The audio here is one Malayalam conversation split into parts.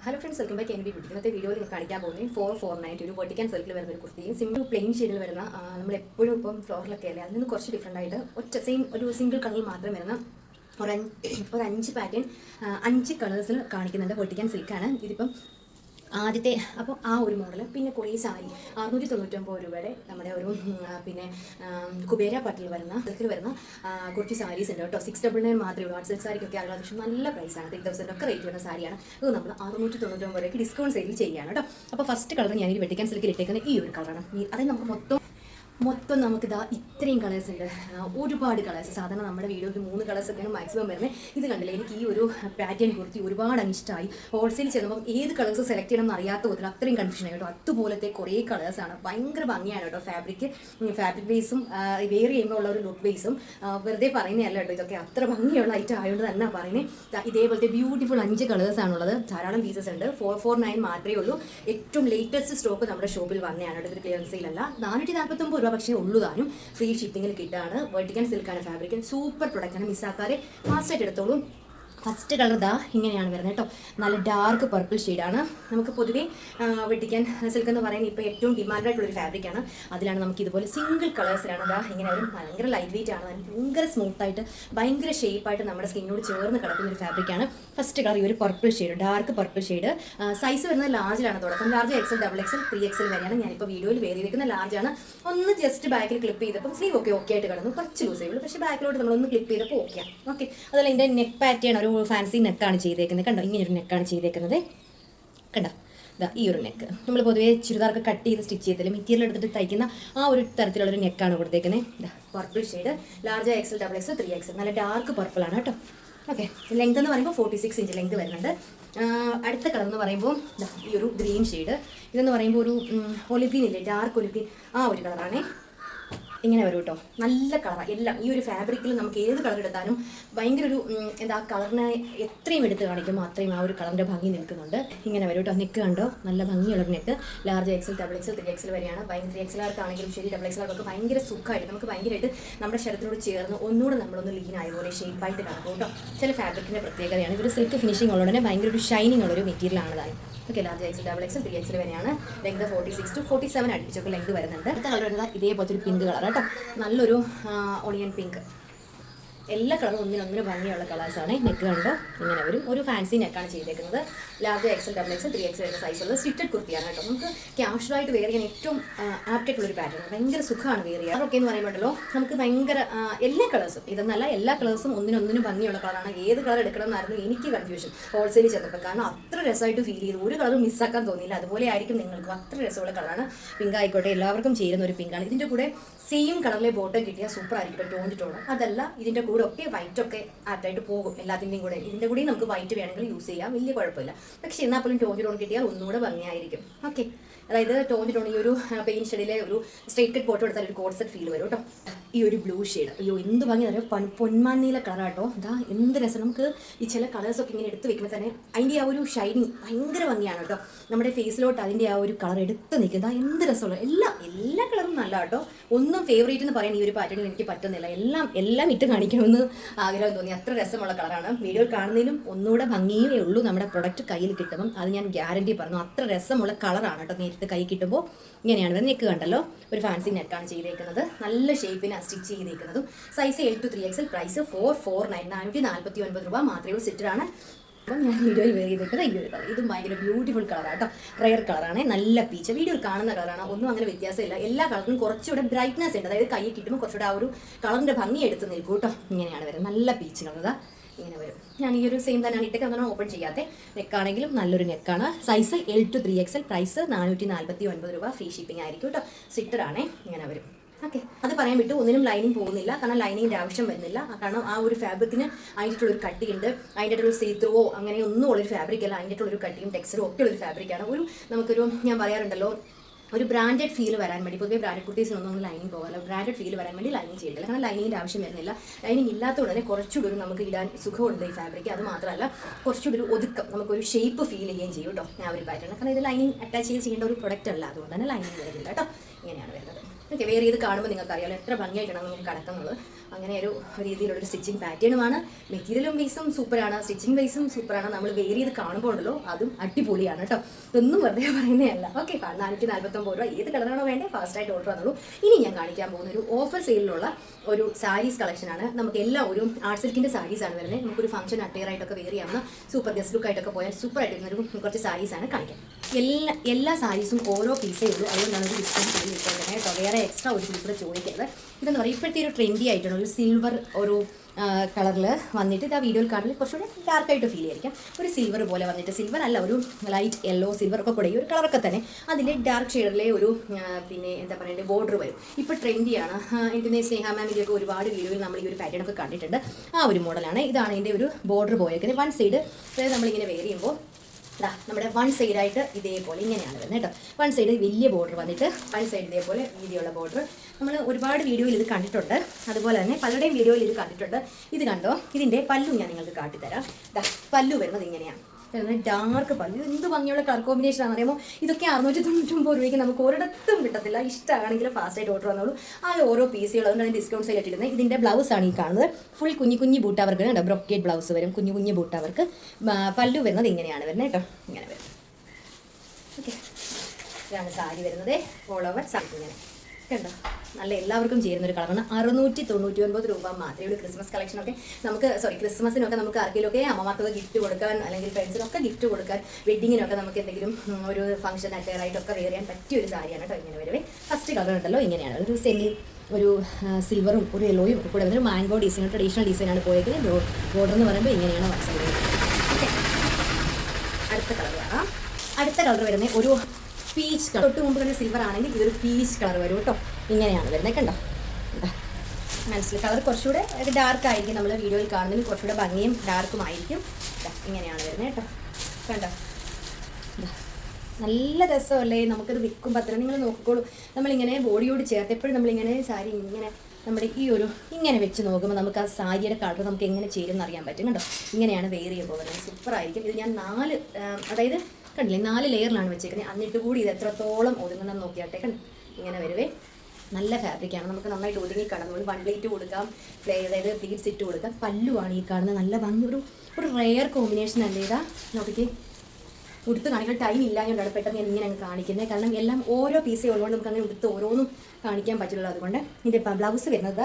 Hello friends welcome back N B beauty ഇന്നത്തെ വീഡിയോയിൽ കാണിക്കാൻ പോകുന്നത് ഫോർ ഫോർ നയന്റ് ഒരു വെർട്ടിക്കൽ സർക്കിൾ വരുന്ന ഒരു കുർത്തിയും സിമ്പിൾ പ്ലെയിൻ ഷെയ്ഡിൽ വരുന്ന നമ്മൾ എപ്പോഴും ഇപ്പം ഫ്ലോറിലൊക്കെ അല്ലേ അതിൽ നിന്ന് കുറച്ച് ഡിഫറെന്റ് ആയിട്ട് ഒറ്റ സെയിം ഒരു സിംഗിൾ കളർ മാത്രം വരുന്ന ഒരു ഒരു അഞ്ച് പാറ്റേൺ അഞ്ച് കളേഴ്സിൽ കാണിക്കുന്നുണ്ട് വെർട്ടിക്കൻ സിൽക്കാണ് ഇതിപ്പം ആദ്യത്തെ അപ്പോൾ ആ ഒരു മോഡൽ പിന്നെ കുറേ സാരി. അറുന്നൂറ്റി തൊണ്ണൂറ്റൊമ്പത് രൂപയുടെ നമ്മുടെ ഒരു പിന്നെ കുബേര പട്ടിൽ വരുന്ന ഇതിൽ വരുന്ന കുറച്ച് സാരീസ് ഉണ്ട് കേട്ടോ. സിക്സ് ഡബിൾ നയൻ മാത്രമേ ഉള്ളൂ. ആർട്ട് സിൽക്ക് സാരിക്കൊക്കെ ആളുകൾ പക്ഷേ നല്ല പ്രൈസാണ് ത്രീ തൗസൻഡ് ഒക്കെ റേറ്റ് വരുന്ന സാരിയാണ്. ഇത് നമ്മൾ അറുന്നൂറ്റി തൊണ്ണൂറ്റൊമ്പത് രൂപയ്ക്ക് ഡിസ്കൗണ്ട് സെയിൽ ചെയ്യുകയാണ് കേട്ടോ. അപ്പോൾ ഫസ്റ്റ് കളർ ഈ വെട്ടിക്കാൻ സിൽക്കിൽ ഇട്ടേക്കുന്ന ഈ ഒരു കളറാണ് അതായത് അത് നമുക്ക് മൊത്തം മൊത്തം നമുക്ക് ഇതാ ഇത്രയും കളേഴ്സ് ഉണ്ട്. ഒരുപാട് കളേഴ്സ് സാധാരണ നമ്മുടെ വീഡിയോയ്ക്ക് മൂന്ന് കളേഴ്സ് ഒക്കെയാണ് മാക്സിമം വരുന്നത്. ഇത് കണ്ടില്ല എനിക്ക് ഈ ഒരു പാറ്റേൺ കുർത്തി ഒരുപാട് ഇഷ്ടമായി ഹോൾസെയിൽ ചെന്നപ്പോൾ ഏത് കളേഴ്സ് സെലക്ട് ചെയ്യണം അറിയാത്ത വിധത്തിൽ അത്രയും കൺഫ്യൂഷൻ ആയി കേട്ടോ. അതുപോലത്തെ കുറേ കളേഴ്സാണ് ഭയങ്കര ഭംഗിയാണ് കേട്ടോ ഫാബ്രിക് ഫാബ്രിക് ബേസും വേറി ചെയ്യുമ്പോൾ ഉള്ള ഒരു ലുക്ക് ബേസും വെറുതെ പറയുന്നതല്ല കേട്ടോ ഇതൊക്കെ. അത്ര ഭംഗിയുള്ള ഐറ്റം ആയതുകൊണ്ട് തന്നെ പറയുന്നത് ഇതേപോലത്തെ ബ്യൂട്ടിഫുൾ അഞ്ച് കളേഴ്സാണുള്ളത് ധാരാളം പീസസ് ഉണ്ട്. ഫോർ ഫോർ നയൻ മാത്രമേ ഉള്ളൂ. ഏറ്റവും ലേറ്റസ്റ്റ് സ്റ്റോക്ക് നമ്മുടെ ഷോപ്പിൽ വന്നതാണ് കേട്ടോ. ഇത് ക്ലിയറൻസ് സെയിലല്ല നാനൂറ്റി നാൽപ്പത്തൊമ്പത് രൂപ പക്ഷേ ഉള്ളു താനും. ഫ്രീ ഷിപ്പിങ്ങിൽ കിട്ടാണ്. വെർട്ടിക്കൻ സിൽക്കാണ് ഫാബ്രിക്കൻ സൂപ്പർ പ്രൊഡക്റ്റാണ് മിസ്സാക്കാതെ ഫാസ്റ്റായിട്ട് എടുത്തോളൂ. ഫസ്റ്റ് കളർ ദാ ഇങ്ങനെയാണ് വരുന്നത് കേട്ടോ. നല്ല ഡാർക്ക് പർപ്പിൾ ഷെയ്ഡാണ് നമുക്ക് പൊതുവേ വെട്ടിക്കാൻ സിൽക്ക് എന്ന് പറയുന്നത് ഇപ്പോൾ ഏറ്റവും ഡിമാൻഡായിട്ടുള്ളൊരു ഫാബ്രിക്കാണ് അതിലാണ് നമുക്ക് ഇതുപോലെ സിംഗിൾ കളേഴ്സിലാണ് ദാ ഇങ്ങനെ ഒരു ഭയങ്കര ലൈറ്റ് വെയിറ്റ് ആണ് ഭയങ്കര സ്മൂത്തായിട്ട് ഭയങ്കര ഷേപ്പായിട്ട് നമ്മുടെ സ്കിന്നോട് ചേർന്ന് കിടക്കുന്ന ഒരു ഫാബ്രിക്കാണ് ഫസ്റ്റ് കളർ ഈ ഒരു purple shade dark purple shade size വരുന്നത് ലാർജിലാണ് തുടക്കം large XL double XL three XL വരെയാണ് ഞാനിപ്പോൾ വീഡിയോയിൽ വേറെ ഇരിക്കുന്ന ലാർജാണ് ഒന്ന് ജസ്റ്റ് ബാക്കിൽ ക്ലിപ്പ് ചെയ്തപ്പോൾ സ്ലീവ് ഒക്കെ ഓക്കെ ആയിട്ട് കിടന്നു. കുറച്ച് ലൂസ് ചെയ്യുള്ളൂ പക്ഷേ ബാക്കിലോട്ട് നമ്മളൊന്ന് ക്ലിപ്പ് ചെയ്തപ്പോൾ ഓക്കെ ഓക്കെ അതല്ല ഇതിന്റെ നെക്ക് പാറ്റേൺ ഒരു ഫാൻസി നെക്കാണ് ചെയ്തേക്കുന്നത്. കണ്ടോ? ഇങ്ങനെ ഒരു നെക്കാണ് ചെയ്തേക്കുന്നത്. കണ്ടോ? ഇതാ ഈ ഒരു നെക്ക് നമ്മൾ പൊതുവേ ചുരിദാർക്ക് കട്ട് ചെയ്ത് സ്റ്റിച്ച് ചെയ്തില്ല മെറ്റീരിയൽ എടുത്തിട്ട് തയ്ക്കുന്ന ആ ഒരു തരത്തിലുള്ള ഒരു നെക്കാണ് കൊടുത്തേക്കുന്നത് purple shade large XL double X three X നല്ല ഡാർക്ക് പർപ്പിൾ ആണ് കേട്ടോ. ഓക്കെ ലെങ്ത് എന്ന് പറയുമ്പോൾ ഫോർട്ടി സിക്സ് ഇഞ്ച് ലെങ്ത് വരുന്നുണ്ട് അടുത്ത കളർ എന്ന് പറയുമ്പോൾ ഈ ഒരു ഗ്രീൻ ഷെയ്ഡ് ഇതെന്ന് പറയുമ്പോൾ ഒരു ഒലിഗ്രീൻ ഇല്ലേ? ഡാർക്ക് ഒലിഗ്രീൻ ആ ഒരു കളറാണേ ഇങ്ങനെ വരും കേട്ടോ നല്ല കളറാണ് എല്ലാം. ഈ ഒരു ഫാബ്രിക്കിൽ നമുക്ക് ഏത് കളർ എടുത്താലും ഭയങ്കര ഒരു എന്താ കളറിനെ എത്രയും എടുത്ത് കാണിക്കുമ്പോൾ അത്രയും ആ ഒരു കളറിന്റെ ഭംഗി നിൽക്കുന്നുണ്ട്. ഇങ്ങനെ വരും കേട്ടോ നെക്ക് കണ്ടോ? നല്ല ഭംഗിയുള്ള neck large XL double XL three XL വരെയാണ്. ഭയങ്കര ത്രീ എക്സലാർക്കാണെങ്കിലും ശരി ഡബിൾ എക്സലാർക്കൊക്കെ ഭയങ്കര സുഖമായിട്ട് നമുക്ക് ഭയങ്കരമായിട്ട് നമ്മുടെ ശരീരത്തിനോട് ചേർന്ന് ഒന്നുകൂടെ നമ്മളൊന്ന് ലീൻ ആയ പോലെ ഷേപ്പായിട്ട് കിടക്കും കേട്ടോ ചില ഫാബ്രിക്കിന്റെ പ്രത്യേകതയാണ്. ഇതൊരു സിൽക്ക് ഫിനിഷിംഗ് ഉള്ളതുകൊണ്ട് ഭയങ്കര ഒരു ഷൈനിങ് ഉള്ളൊരു മെറ്റീരിയലാണ് താനും ഓക്കെ ലാർജ് എക്സ് ഡബിൾ എക്സും ത്രീ എക്സിൽ വരെയാണ് length forty six to forty seven അടുപ്പിച്ചൊക്കെ length വരുന്നുണ്ട്. അടുത്ത കളർ വരുന്നത് ഇതേപോലത്തെ ഒരു പിങ്ക് കളർ കേട്ടോ. നല്ലൊരു ഓണിയൻ പിങ്ക് എല്ലാ കളറും ഒന്നിനൊന്നിന് ഭംഗിയുള്ള കളേഴ്സാണ് നെക്ക് കണ്ടോ? ഇങ്ങനെ വരും ഒരു ഫാൻസി നെക്കാണ് ചെയ്തേക്കുന്നത്. Large XL double XL three XL എന്ന സൈസുള്ള സ്റ്റിറ്റഡ് കുർത്തിയാണ് കേട്ടോ. നമുക്ക് ക്യാഷ്വലായിട്ട് വേറെ ചെയ്യാൻ ഏറ്റവും ആപ്റ്റായിട്ടുള്ള ഒരു പാറ്റേൺ ഭയങ്കര സുഖമാണ് വേറെ ചെയ്യാൻ. അതൊക്കെ എന്ന് പറയുമ്പോഴല്ലോ നമുക്ക് ഭയങ്കര എല്ലാ കളേഴ്സും ഇതെന്നല്ല എല്ലാ കളേഴ്സും ഒന്നിനൊന്നിനും ഭംഗിയുള്ള കളറാണ് ഏത് കളർ എടുക്കണം എന്നായിരുന്നു എനിക്ക് കൺഫ്യൂഷൻ ഹോൾസെയിൽ ചെന്നപ്പോൾ കാരണം അത്ര രസമായിട്ട് ഫീൽ ചെയ്തു. ഒരു കളറും മിസ്സാക്കാൻ തോന്നിയില്ല. അതുപോലെ ആയിരിക്കും നിങ്ങൾക്കും. അത്ര രസമുള്ള കളറാണ് പിങ്ക് ആയിക്കോട്ടെ എല്ലാവർക്കും ചേരുന്ന ഒരു പിങ്കാണ് ഇതിന്റെ കൂടെ സെയിം കളറിലെ ബോട്ടം കിട്ടിയാൽ സൂപ്പർ ആയിരിക്കും. ടോൺ അതല്ല ഇതിന്റെ കൂടെ ഒക്കെ വൈറ്റ് ഒക്കെ ആറ്റായിട്ട് പോകും. എല്ലാത്തിന്റെയും കൂടെ. ഇതിന്റെ കൂടെയും നമുക്ക് വൈറ്റ് വേണമെങ്കിൽ യൂസ് ചെയ്യാം. വലിയ കുഴപ്പമില്ല. പക്ഷേ എന്നാൽ പോലും ടോൺ കിട്ടിയാൽ ഒന്നുകൂടെ ഭംഗിയായിരിക്കും. ഓക്കെ അതായത് ടോൺ ടോൺ ഈ ഒരു പെയിൻ ഷെഡിലെ ഒരു സ്ട്രേറ്റ് കട്ട് ഫോട്ടോ എടുത്താൽ ഒരു കോൺസെപ്റ്റ് ഫീൽ വരും കേട്ടോ. ഈ ഒരു ബ്ലൂ ഷെയ്ഡ് അയ്യോ എന്ത് ഭംഗി അറിയാം? പൊന്മാനീല കളർ കളറാട്ടോ ഇതാ എന്ത് രസം. നമുക്ക് ഈ ചില കളേഴ്സൊക്കെ ഇങ്ങനെ എടുത്ത് വെക്കുമ്പോൾ തന്നെ അതിന്റെ ആ ഒരു ഷൈനിങ് ഭയങ്കര ഭംഗിയാണ് കേട്ടോ. നമ്മുടെ ഫേസിലോട്ട് അതിന്റെ ആ ഒരു കളർ എടുത്ത് നിൽക്കുന്നത് എന്ത് രസമുള്ള എല്ലാ എല്ലാ കളറും നല്ല കേട്ടോ. ഒന്നും ഫേവറേറ്റ് എന്ന് പറയാൻ ഈ ഒരു പാറ്റേണിൽ എനിക്ക് പറ്റുന്നില്ല. എല്ലാം എല്ലാം ഇട്ട് കാണിക്കണമെന്ന് ആഗ്രഹം തോന്നി. അത്ര രസമുള്ള കളറാണ് വീഡിയോ കാണുന്നതിലും ഒന്നുകൂടെ ഭംഗിയേ ഉള്ളൂ. നമ്മുടെ പ്രൊഡക്റ്റ് കയ്യിൽ കിട്ടുമ്പം. അത് ഞാൻ ഗ്യാരണ്ടി പറഞ്ഞു. അത്ര രസമുള്ള കളറാണ് കേട്ടോ നേരിട്ട് കൈ കിട്ടുമ്പോൾ ഇങ്ങനെയാണ് വരുന്നത് നെക്ക് കണ്ടല്ലോ? ഒരു ഫാൻസി നെക്കാണ് ചെയ്തേക്കുന്നത്. നല്ല ഷേപ്പിന് stitch ചെയ്തേക്കുന്നതും. Size L to three XL price four four nine നാനൂറ്റി നാൽപ്പത്തി ഒൻപത് രൂപ മാത്രമേ ഉള്ളൂ സിറ്ററാണ് അപ്പം ഞാൻ വീഡിയോയിൽ വേറെ ചെയ്തേക്കുന്നത് ഈ ഒരു കളർ. ഇതും ഭയങ്കര ബ്യൂട്ടിഫുൾ കളറാണ് കേട്ടോ. റയർ കളറാണ് നല്ല പീച്ച് വീഡിയോയിൽ കാണുന്ന കളറാണ് ഒന്നും അങ്ങനെ വ്യത്യാസമില്ല. എല്ലാ കളറിനും കുറച്ചുകൂടെ ബ്രൈറ്റ്നെസ് ഉണ്ട്. അതായത് കൈ കിട്ടുമ്പോൾ കുറച്ചുകൂടെ ആ ഒരു കളറിന്റെ ഭംഗി എടുത്ത് നിൽക്കും കേട്ടോ. ഇങ്ങനെയാണ് വരുന്നത്. നല്ല പീച്ച് കളർ ഇങ്ങനെ വരും. ഞാൻ ഈ ഒരു സെയിം തന്നെയാണ് ഇട്ടേക്ക് അതാണ് ഓപ്പൺ ചെയ്യാത്തെ നെക്കാണെങ്കിലും നല്ലൊരു നെക്കാണ് size L to three XL price നാനൂറ്റി നാൽപ്പത്തി ഒൻപത് രൂപ ഫ്രീ ഷിപ്പിംഗ് ആയിരിക്കും കേട്ടോ സിറ്ററാണേ ഇങ്ങനെ വരും. ഓക്കെ അത് പറയാൻ വിട്ടു ഒന്നിനും ലൈനിങ് പോകുന്നില്ല. കാരണം ലൈനിങ്ങിന്റെ ആവശ്യം വരുന്നില്ല. കാരണം ആ ഒരു ഫാബ്രിക്കിന് ഒരു കട്ടിയുണ്ട് അതിന്റെട്ടുള്ള ഒരു സീത്രുവോ അങ്ങനെ ഒന്നും ഉള്ളൊരു ഫാബ്രിക്കല്ല ഒരു കട്ടിയും ടെക്സ്ചറും ഒക്കെ ഉള്ളൊരു ഫാബ്രിക്കാണ് ഒരു നമുക്കൊരു ഞാൻ പറയാറുണ്ടല്ലോ ഒരു ബ്രാൻഡഡ് ഫീൽ വരാൻ വേണ്ടി പൊതുവെ ബ്രാൻഡ് കുർത്തീസിനൊന്നും ലൈനിങ് പോകാല്ല ബ്രാൻഡഡ് ഫീൽ വരാൻ വേണ്ടി ലൈനിങ് ചെയ്തില്ല കാരണം ലൈനിങ്ങിന്റെ ആവശ്യം വരുന്നില്ല. ലൈനിങ് ഇല്ലാത്തതുകൊണ്ട് തന്നെ കുറച്ചുകൂടി ഒരു നമുക്ക് ഇടാൻ സുഖമുണ്ട് ഈ ഫാബ്രിക് അത് മാത്രമല്ല കുറച്ചുകൂടി ഒരു ഒതുക്കം നമുക്കൊരു ഷേപ്പ് ഫീൽ ചെയ്യുകയും ചെയ്യും കേട്ടോ. ഞാൻ ഒരു പാറ്റേൺ കാരണം ഇത് ലൈനിങ് അറ്റാച്ച് ചെയ്ത് ചെയ്യേണ്ട ഒരു പ്രൊഡക്റ്റ് അല്ല. അതുകൊണ്ട് തന്നെ ലൈനിങ് വരുന്നില്ല കേട്ടോ. ഇങ്ങനെയാണ് വരുന്നത്. ഓക്കെ വേറെ ഇത് കാണുമ്പോൾ നിങ്ങൾക്ക് അറിയാലോ എത്ര ഭംഗിയായിട്ടാണ് നമുക്ക് കിടക്കുന്നത്. അങ്ങനെ ഒരു രീതിയിലുള്ളൊരു സ്റ്റിച്ചിങ് പാറ്റേണുമാണ് മെറ്റീരിയലും വൈസും സൂപ്പറാണ് സ്റ്റിച്ചിങ് വൈസും സൂപ്പറാണ് നമ്മൾ വേറെ ഇത് കാണുമ്പോൾ ഉണ്ടല്ലോ അതും അടിപൊളിയാണ് കേട്ടോ. ഇതൊന്നും വെറുതെ പറയുന്നതല്ല. ഓക്കെ നാനൂറ്റി നാൽപ്പത്തൊമ്പത് രൂപ. ഏത് കളറാണോ വേണ്ടത് ഫാസ്റ്റായിട്ട് ഓർഡർ വന്നുള്ളൂ ഇനി ഞാൻ കാണിക്കാൻ പോകുന്ന ഒരു ഓഫർ സെയിലുള്ള ഒരു സാരീസ് കളക്ഷനാണ് നമുക്ക് എല്ലാ ഒരു ആർട്ട് സിൽക്കിന്റെ സാരീസ് ആണ് വരുന്നത്. നമുക്കൊരു ഫംഗ്ഷൻ അട്ടയർ ആയിട്ടൊക്കെ വെയർ സൂപ്പർ ഗസ്റ്റ് ലുക്ക് ആയിട്ടൊക്കെ പോയാൽ സൂപ്പർ ആയിട്ട് ഒരു കുറച്ച് സാരീസ് ആണ് കാണിക്കാൻ. എല്ലാ എല്ലാ സാരീസും ഓരോ പീസേ ഉള്ളൂ. അതുകൊണ്ടാണ് ഒരു ഡിസ്കൗണ്ട് ചെയ്ത് കിട്ടുന്നത് കേട്ടോ. വേറെ എക്സ്ട്രാ ഒരു പീസ് ചോദിക്കരുത്. ഇതെന്ന് പറയുക ഇപ്പോഴത്തെ ഒരു ട്രെൻഡി ആയിട്ടുള്ള ഒരു സിൽവർ ഒരു കളറിൽ വന്നിട്ട് ഇത് ആ വീഡിയോയിൽ കാണുന്നത് കുറച്ചുകൂടെ ഡാർക്കായിട്ട് ഫീൽ ചെയ്യാം ഒരു സിൽവർ പോലെ വന്നിട്ട് സിൽവർ അല്ല ഒരു ലൈറ്റ് യെല്ലോ സിൽവർ ഒക്കെ കൂടെ ഒരു കളറൊക്കെ തന്നെ അതിന്റെ ഡാർക്ക് ഷെയ്ഡിലെ ഒരു പിന്നെ എന്താ പറയുക ബോർഡർ വരും. ഇപ്പോൾ ട്രെൻഡിയാണ് എനിക്ക് സ്നേഹ മാമിന്റെ ഒക്കെ ഒരുപാട് വീഡിയോയിൽ നമ്മൾ ഈ ഒരു പാറ്റേൺ ഒക്കെ കണ്ടിട്ടുണ്ട്. ആ ഒരു മോഡലാണ് ഇതാണ് ഇതിന്റെ ഒരു ബോർഡർ പോയേക്കുന്നത് വൺ സൈഡ് നമ്മളിങ്ങനെ വെയർ ദാ നമ്മുടെ വൺ സൈഡായിട്ട് ഇതേപോലെ ഇങ്ങനെയാണ് വരുന്നത് കേട്ടോ. വൺ സൈഡ് വലിയ ബോർഡർ വന്നിട്ട് വൺ സൈഡ് ഇതേപോലെ വീതിയുള്ള ബോർഡർ നമ്മൾ ഒരുപാട് വീഡിയോയിൽ ഇത് കണ്ടിട്ടുണ്ട്. അതുപോലെ തന്നെ പലരുടെയും വീഡിയോയിൽ ഇത് കണ്ടിട്ടുണ്ട്. ഇത് കണ്ടോ? ഇതിന്റെ പല്ലു ഞാൻ നിങ്ങൾക്ക് കാട്ടിത്തരാം. ഇതാ പല്ലു വരുന്നത് ഇങ്ങനെയാണ്. ഡാർക്ക് പല്ലു എന്ത് ഭംഗിയുള്ള കളർ കോമ്പിനേഷൻ ആണെന്ന് അറിയുമ്പോൾ ഇതൊക്കെ അറുന്നൂറ്റി തൊണ്ണൂറ്റൊമ്പത് രൂപയ്ക്ക് നമുക്ക് ഒരിടത്തും കിട്ടത്തില്ല. ഇഷ്ടമാണെങ്കിൽ ഫാസ്റ്റായിട്ട് ഓർഡർ വന്നോളൂ. ആ ഓരോ പീസുകൾ അതുകൊണ്ടാണ് ഡിസ്കൗണ്ട് സെയിൽ ഇട്ടിരുന്നത് ഇതിന്റെ ബ്ലൗസ് ആണ് ഈ കാണുന്നത്. ഫുൾ കുഞ്ഞു കുഞ്ഞു ബൂട്ട് ബൂട്ടവർക്ക് കേട്ടോ ബ്രൊക്കേറ്റ് ബ്ലൗസ് വരും. കുഞ്ഞു കുഞ്ഞു ബൂട്ട് അവർക്ക്. പല്ലു വരുന്നത് ഇങ്ങനെയാണ് വരുന്നത് കേട്ടോ. ഇങ്ങനെ വരും. ഓക്കെ ഇതാണ് സാരി വരുന്നത്. ഓൾ ഓവർ സാരി ഇങ്ങനെ. കണ്ടോ? നല്ല എല്ലാവർക്കും ചേരുന്ന ഒരു കളറാണ് അറുന്നൂറ്റി തൊണ്ണൂറ്റി ഒൻപത് രൂപ മാത്രമേ ഉള്ളൂ ക്രിസ്മസ് കളക്ഷനൊക്കെ നമുക്ക് സോറി ക്രിസ്മസിനൊക്കെ നമുക്ക് ആർക്കെങ്കിലുമൊക്കെ അമ്മമാർക്കൊക്കെ ഗിഫ്റ്റ് കൊടുക്കാൻ അല്ലെങ്കിൽ ഫ്രണ്ട്സിനൊക്കെ ഗിഫ്റ്റ് കൊടുക്കാൻ വെഡിങ്ങിനൊക്കെ നമുക്ക് എന്തെങ്കിലും ഒരു ഫംഗ്ഷൻ അറ്റയർ ആയിട്ടൊക്കെ വെയർ ചെയ്യാൻ പറ്റിയ ഒരു സാരിയാണ് കേട്ടോ ഇങ്ങനെ വരവേ ഫസ്റ്റ് കളർ ഉണ്ടല്ലോ ഇങ്ങനെയാണ്. ഒരു സെമി ഒരു സിൽവറും ഒരു യെല്ലോയും ഒക്കെ കൂടെ വന്നൊരു മാംഗോ ഡിസൈൻ ട്രഡീഷണൽ ഡിസൈനാണ് പോയേക്കുന്നത്. ബോർഡർ എന്ന് പറയുമ്പോൾ ഇങ്ങനെയാണ് ഓക്കെ അടുത്ത കളർ കാണാം. അടുത്ത കളർ വരുന്നത് ഒരു പീച്ച് കളർ തൊട്ട് മുമ്പ് തന്നെ സിൽവർ ആണെങ്കിൽ ഇതൊരു പീച്ച് കളർ വരും കേട്ടോ. ഇങ്ങനെയാണ് വരുന്നത് കണ്ടോ. മനസ്സിൽ കളർ കുറച്ചുകൂടെ ഡാർക്ക് ആയിരിക്കും. നമ്മൾ വീഡിയോയിൽ കാണുന്നതിന് കുറച്ചുകൂടെ ഭംഗിയും ഡാർക്കും ആയിരിക്കും. ഇങ്ങനെയാണ് വരുന്നത് കേട്ടോ. കണ്ടോ. നല്ല രസമല്ലേ? നമുക്കത് വിൽക്കുമ്പോൾ അത്ര നിങ്ങൾ നോക്കിക്കോളൂ. നമ്മളിങ്ങനെ ബോഡിയോട് ചേർത്ത് എപ്പോഴും നമ്മളിങ്ങനെ സാരി ഇങ്ങനെ നമ്മുടെ ഈ ഒരു ഇങ്ങനെ വെച്ച് നോക്കുമ്പോൾ നമുക്ക് ആ സാരിയുടെ കളർ നമുക്ക് എങ്ങനെ ചേരുമെന്ന് അറിയാൻ പറ്റും. കണ്ടോ? ഇങ്ങനെയാണ് വെയർ ചെയ്യുമ്പോൾ സൂപ്പറായിരിക്കും ഇത് ഞാൻ നാല് അതായത് കണ്ടില്ലേ? നാല് ലെയറിലാണ് വെച്ചേക്കുന്നത്. എന്നിട്ട് കൂടി ഇത് എത്രത്തോളം ഒതുങ്ങണം നോക്കിയാട്ടെ കണ്ടോ? ഇങ്ങനെ വരുവേ. നല്ല ഫാബ്രിക്കാണ് നമുക്ക് നന്നായിട്ട് ഒതുങ്ങി കടന്നു വൺ പ്ലേറ്റ് കൊടുക്കാം. ഫ്ലേ അതായത് പ്ലീറ്റ്സ് ഇട്ട് കൊടുക്കാം. പല്ലുവാണ് ഈ കാണുന്നത്. നല്ല ഭംഗി. ഒരു ഒരു റെയർ കോമ്പിനേഷൻ അല്ലേ ഇതാ? നോക്കിക്കേ. ഉടുത്ത് കാണിക്കാൻ ടൈം ഇല്ലാഞ്ഞുകൊണ്ടാണ് പെട്ടെന്ന് ഞാൻ ഇങ്ങനെ കാണിക്കുന്നത്. കാരണം എല്ലാം ഓരോ പീസേ ഉള്ളതുകൊണ്ട് നമുക്ക് അങ്ങനെ ഉടുത്ത് ഓരോന്നും കാണിക്കാൻ പറ്റുള്ളൂ അതുകൊണ്ട് ഇതിന്റെ ബ്ലൗസ് വരുന്നത്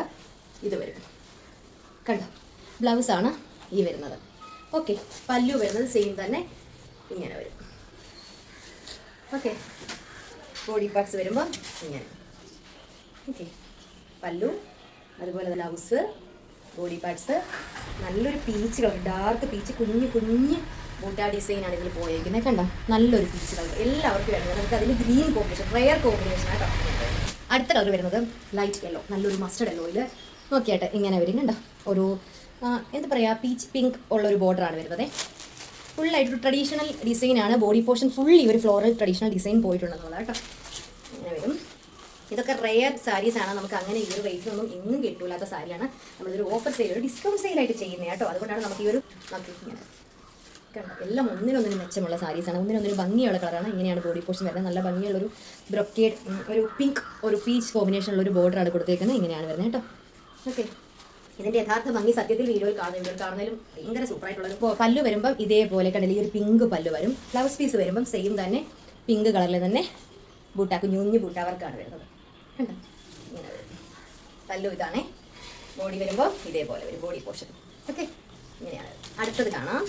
ഇത് വരും. കണ്ടോ? ബ്ലൗസാണ് ഈ വരുന്നത്. ഓക്കെ പല്ലു വരുന്നത് സെയിം തന്നെ. ഇങ്ങനെ വരും. ഓക്കെ ബോഡി പാർട്സ് വരുമ്പോൾ ഇങ്ങനെ. ഓക്കെ പല്ലു അതുപോലെ തന്നെ ഹൗസ് ബോഡി പാർട്സ് നല്ലൊരു പീച്ച് കളർ ഡാർക്ക് പീച്ച് കുഞ്ഞ് കുഞ്ഞ് ബൂട്ടാ ഡിസൈനാണ് ഇതിൽ പോയിരിക്കുന്നത് കണ്ടോ? നല്ലൊരു പീച്ച് കളർ എല്ലാവർക്കും വരുന്നത് നമുക്ക് അതിന് ഗ്രീൻ കോമ്പിനേഷൻ റയർ കോമ്പിനേഷൻ ആട്ടോ അടുത്ത കളർ വരുന്നത് ലൈറ്റ് യെല്ലോ നല്ലൊരു മസ്റ്റർഡ് യെല്ലോയിൽ നോക്കിയാട്ടെ ഇങ്ങനെ വരും കണ്ടോ? ഒരു എന്താ പറയുക പീച്ച് പിങ്ക് ഉള്ളൊരു ബോർഡറാണ് വരുന്നത്. ഫുള്ളായിട്ടൊരു ട്രഡീഷണൽ ഡിസൈനാണ് ബോഡി പോർഷൻ ഫുൾ ഈ ഒരു ഫ്ലോറൽ ട്രഡീഷണൽ ഡിസൈൻ പോയിട്ടുണ്ടെന്നുള്ളത് കേട്ടോ. അങ്ങനെ വരും. ഇതൊക്കെ റെയർ ആണ്. നമുക്ക് അങ്ങനെ ഈ ഒരു റേറ്റിനൊന്നും എങ്ങും കിട്ടൂലാത്ത സാരിയാണ് നമ്മളിതൊരു ഓഫർ സെയിൽ ഒരു ഡിസ്കൗണ്ട് സെയിലായിട്ട് ചെയ്യുന്നത് കേട്ടോ. അതുകൊണ്ടാണ് നമുക്ക് ഈ ഒരു എല്ലാം ഒന്നിനൊന്നിന് മെച്ചമുള്ള സാരീസാണ് ഒന്നിനൊന്നിന് ഭംഗിയുള്ള കളറാണ് ഇങ്ങനെയാണ് ബോഡി പോർഷൻ വരുന്നത്. നല്ല ഭംഗിയുള്ള ഒരു ബ്രൊക്കേഡ് ഒരു പിങ്ക് ഒരു പീച്ച് കോമ്പിനേഷനുള്ള ഒരു ബോർഡറാണ് കൊടുത്തേക്കുന്നത്. ഇങ്ങനെയാണ് വരുന്നത് കേട്ടോ. ഓക്കെ ഇതിന്റെ യഥാർത്ഥ ഭംഗി സത്യത്തിൽ വീഡിയോയിൽ കാണുന്ന വീഡിയോയിൽ കാണുന്നതിലും ഭയങ്കര സൂപ്പറായിട്ടുള്ള ഒരു പല്ല് വരുമ്പം ഇതേപോലെ കണ്ടില്ല ഈ ഒരു പിങ്ക് പല്ല് വരും. ബ്ലൗസ് പീസ് വരുമ്പം സെയിം തന്നെ പിങ്ക് കളറിൽ തന്നെ ബൂട്ട കുഞ്ഞു കുഞ്ഞു ബൂട്ട വരുന്നത്. പല്ലു ഇതാണേ. ബോഡി വരുമ്പോൾ ഇതേപോലെ വരും ബോഡി പോർഷൻ ഓക്കെ ഇങ്ങനെയാണ്. അടുത്തത് കാണാം.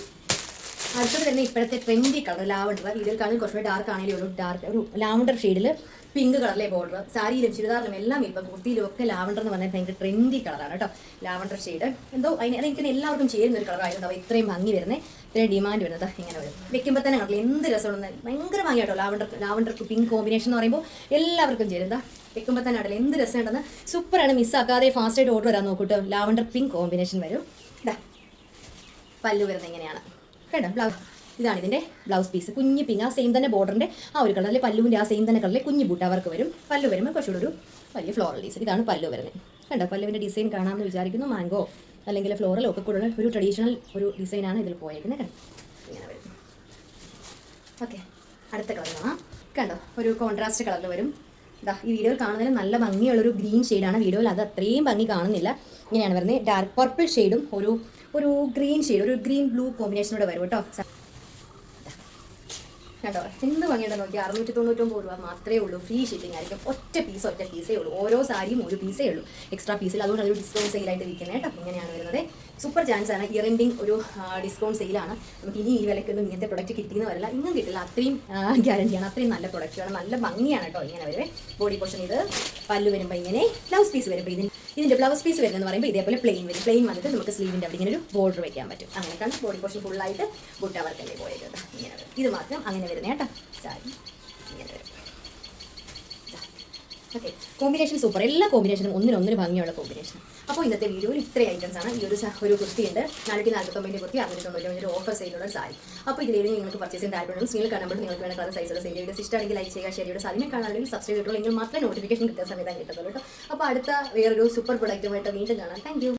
അടുത്തത് തന്നെ ഇപ്പോഴത്തെ ട്രെൻഡി കളർ ലാവണ്ടർ ഇതിൽ കാണുന്നത് കുറച്ചുകൂടി ഡാർക്ക് ആണെങ്കിലും ഒരു ഡാർക്ക് ഒരു ലാവണ്ടർ ഷെയ്ഡിൽ പിങ്ക് കളറിലെ ബോർഡർ സാരിയിലും ചുരിദാറിലും എല്ലാം ഇപ്പം കുർത്തിയിലും ഒക്കെ ലാവണ്ടർ എന്ന് പറഞ്ഞാൽ ഭയങ്കര ട്രെൻഡി കളറാണ് കേട്ടോ. ലാവണ്ടർ ഷെയ്ഡ് എന്തോ അതിന് അതെനിക്ക് എല്ലാവർക്കും ചേരുന്ന ഒരു കളറായിരുന്നു ഇത്രയും ഭംഗി വരുന്നത് ഇത്രയും ഡിമാൻഡ് വരുന്നത്. ഇങ്ങനെ വരും. വെക്കുമ്പോൾ തന്നെ കണ്ടില്ല എന്ത് രസമാണ് ഭയങ്കര ഭംഗി കേട്ടോ ലാവണ്ടർ ലാവണ്ടർ പിങ്ക് കോമ്പിനേഷൻ എന്ന് പറയുമ്പോൾ എല്ലാവർക്കും ചേരും. എന്താ വെക്കുമ്പോൾ തന്നെ കണ്ടില്ല എന്ത് രസമുണ്ടെന്ന്. സൂപ്പറാണ് മിസ്സാക്കാതെ ഫാസ്റ്റായിട്ട് ഓർഡർ വരാൻ നോക്കൂട്ടോ ലാവണ്ടർ പിങ്ക് കോമ്പിനേഷൻ വരും. ഇതാ പല്ലു വരുന്നത് ഇങ്ങനെയാണ്. കേട്ടോ ബ്ലൗസ് ഇതാണ് ഇതിന്റെ ബ്ലൗസ് പീസ് കുഞ്ഞു പിങ് ആ സെയിം തന്നെ ബോർഡറിന്റെ ആ ഒരു കളറിൽ പല്ലുവിന്റെ ആ സെയിം തന്നെ കളറിൽ കുഞ്ഞു ബൂട്ട് അവർക്ക് വരും. പല്ലു വരുമ്പോൾ കുറച്ചുകൂടെ ഒരു വലിയ ഫ്ലോറൽ ഡിസൈൻ ഇതാണ് പല്ലു വരുന്നത്. കണ്ടോ? പല്ലുവിന്റെ ഡിസൈൻ കാണാമെന്ന് വിചാരിക്കുന്നു. മാംഗോ അല്ലെങ്കിൽ ഫ്ലോറലോ ഒക്കെ കൂടെ ഒരു ട്രഡീഷണൽ ഒരു ഡിസൈനാണ് ഇതിൽ പോയേക്കുന്നത്. കണ്ടോ? ഇങ്ങനെ വരും. ഓക്കെ അടുത്ത കളർ കാണാം. കണ്ടോ? ഒരു കോൺട്രാസ്റ്റ് കളറിൽ വരും. ഇതാ ഈ വീഡിയോയിൽ കാണുന്നതിന് നല്ല ഭംഗിയുള്ളൊരു ഗ്രീൻ ഷെയ്ഡാണ് വീഡിയോയിൽ അത് അത്രയും ഭംഗി കാണുന്നില്ല. ഇങ്ങനെയാണ് വരുന്നത്. ഡാർക്ക് പർപ്പിൾ ഷെയ്ഡും ഒരു ഒരു ഗ്രീൻ ഷെയ്ഡ് ഒരു ഗ്രീൻ ബ്ലൂ കോമ്പിനേഷനോടെ വരും കേട്ടോ. കണ്ടോ? എന്ത് ഭംഗിയുണ്ടെന്ന് നോക്കി അറുന്നൂറ്റി തൊണ്ണൂറ്റൊമ്പത് രൂപ മാത്രമേ ഉള്ളൂ. ഫ്രീ ഷിപ്പിംഗ് ആയിരിക്കും. ഒറ്റ പീസ് ഒറ്റ പീസേ ഉള്ളൂ. ഓരോ സാരിയും ഒരു പീസേ ഉള്ളൂ. എക്സ്ട്രാ പീസിൽ അതുകൊണ്ട് അതൊരു ഡിസ്കൗണ്ട് സെയിലായിട്ട് വിൽക്കുന്നത് കേട്ടോ. ഇങ്ങനെയാണ് വരുന്നത്. സൂപ്പർ ചാൻസ് ആണ് ഇയർ എൻഡിങ് ഒരു ഡിസ്കൗണ്ട് സെയിലാണ് നമുക്ക് ഇനി ഈ വിലക്കൊന്നും ഇങ്ങനത്തെ പ്രൊഡക്റ്റ് കിട്ടിയെന്ന് വരില്ല ഇന്നും കിട്ടില്ല. അത്രയും ഗ്യാരണ്ടിയാണ് അത്രയും നല്ല പ്രൊഡക്റ്റാണ് നല്ല ഭംഗിയാണ് കേട്ടോ ഇങ്ങനെ വരുവേ ബോഡി പോർഷൻ ഇത്. പല്ല് വരുമ്പോൾ ഇങ്ങനെ ബ്ലൗസ് പീസ് വരുമ്പോൾ ഇതിന്. ഇതിന്റെ ബ്ലൗസ് പീസ് വരുന്നതെന്ന് പറയുമ്പോൾ ഇതേപോലെ പ്ലെയിൻ വരും. പ്ലെയിൻ വന്നിട്ട് നമുക്ക് സ്ലീവിന്റെ അവിടെ ഇങ്ങനെ ഒരു ബോർഡർ വയ്ക്കാൻ പറ്റും. അങ്ങനെയൊക്കെയാണ് ബോഡി പോർഷൻ ഫുള്ളായിട്ട് ബുട്ട വർക്കല്ലേ പോയത്. ഇങ്ങനെ ഇത് മാത്രം അങ്ങനെ വരുന്നത് കേട്ടോ. സാരി ഇങ്ങനെ വരും. ഓക്കെ കോമ്പിനേഷൻ സൂപ്പർ എല്ലാ കോമ്പിനേഷനും ഒന്നിനൊന്നിന് ഭംഗിയുള്ള കോമ്പിനേഷൻ അപ്പോൾ ഇന്നത്തെ വീഡിയോയിൽ ഇത്രയും ഐറ്റംസ് ആണ്. ഈ ഒരു ഒരു കുർത്തിയുണ്ട് നാനൂറ്റി നാൽപ്പത്തൊമ്പതിന്റെ കുർത്തി. അറുന്നൂറ്റി തൊണ്ണൂറ്റി ഓഫർ സെയിലുള്ള സാരി. അപ്പോൾ ഇതിലേക്ക് നിങ്ങൾക്ക് പർച്ചേസ് ചെയ്യാൻ താല്പര്യം സ്ക്രീനിൽ കാണുമ്പോൾ നിങ്ങൾക്ക് വേണ്ട കളർ സൈസുള്ള സെൻഡ് വീഡിയോസ് ഇഷ്ടമാണെങ്കിൽ ലൈക്ക് ചെയ്യുക ഷെയർ ചെയ്യുക. സാധനം കാണാണെങ്കിൽ സബ്സ്ക്രൈബ് ചെയ്തിട്ടുള്ളൂ എങ്കിൽ മാത്രമേ നോട്ടിഫിക്കേഷൻ കിട്ടാൻ സമയത്താണ് കേട്ടോ. അപ്പോൾ അടുത്ത വേറൊരു സൂപ്പർ പ്രൊഡക്റ്റുമായിട്ട് വീണ്ടും കാണാം. താങ്ക്